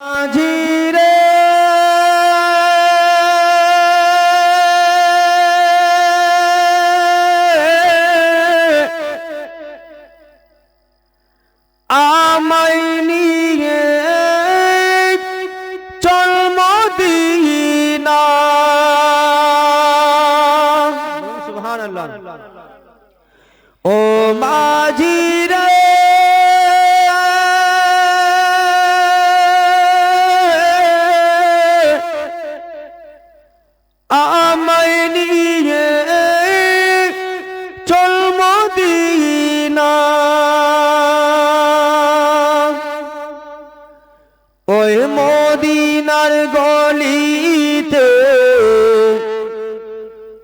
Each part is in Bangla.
মাঝিরে আমায় নিয়ে চল আমায় নিয়ে চল মদিনা ওই মদিনার গলিতে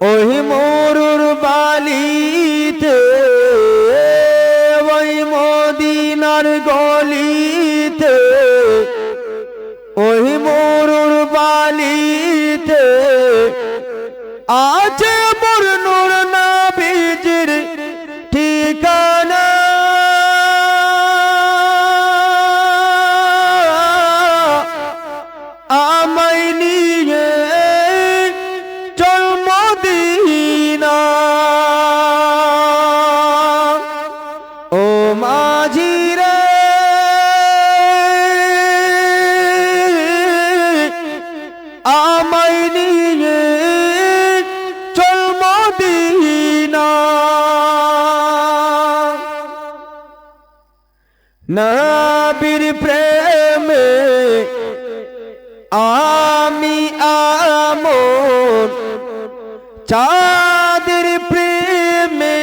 ওই মরুর বালিতে আছে মোর নূর নাবিজির ঠিকানা। আমায় নিয়ে চল মদিনা ও আমায় নিয়ে নবীর প্রেমে আমি আমন চাঁদের প্রেমে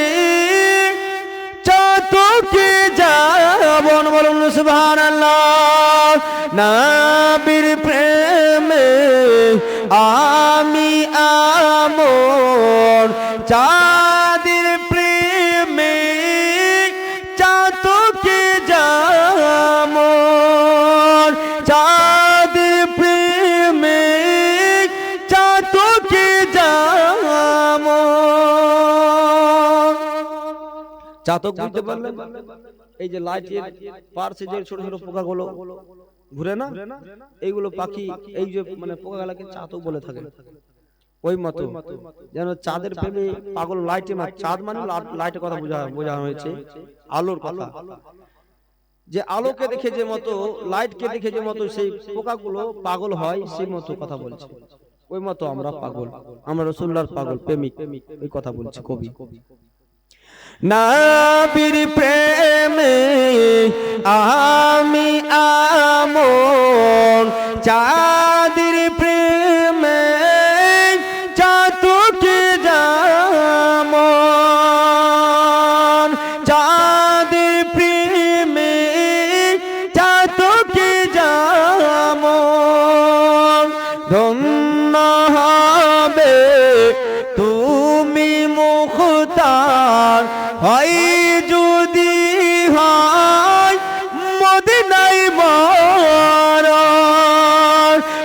চাতকে যাবন বলুন সুবহানাল্লাহ। নবীর প্রেমে আমি আমন চাঁদের চাতক বুঝতে পারলেন? এই যে লাইটের পার্শ্বে যে ছোট ছোট পোকাগুলো ঘুরে না? এইগুলো পাখি এই যে মানে পোকাগুলোকে চাতক বলে থাকে। ওই মতো যেন চাঁদের প্রেমে পাগল লাইটে চাঁদ মানে লাইটের কথা বোঝা বোঝানো হয়েছে। আলোর কথা। যে আলোকে দেখে যে মতো লাইটকে দেখে যে মতো সেই পোকাগুলো পাগল হয় সেই মতো কথা বলছে। ওই মতো আমরা পাগল। আমরা রসুল্লার পাগল প্রেমিক। ওই কথা বলছি কবি। নাবির প্রেমে আমি আমন চাঁদের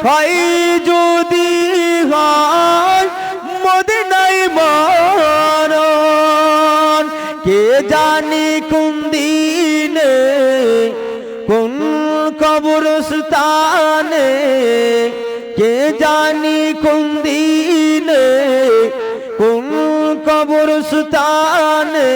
হয় যদি হয় মদিনাই মর কে জানি কোন দিনে কোন কবরস্থানে। কে জানি কোন দিনে কোন কবরস্থানে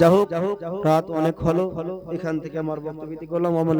যা হোক রাত অনেক হলো এখান থেকে আমার বক্তব্য করলাম। আমার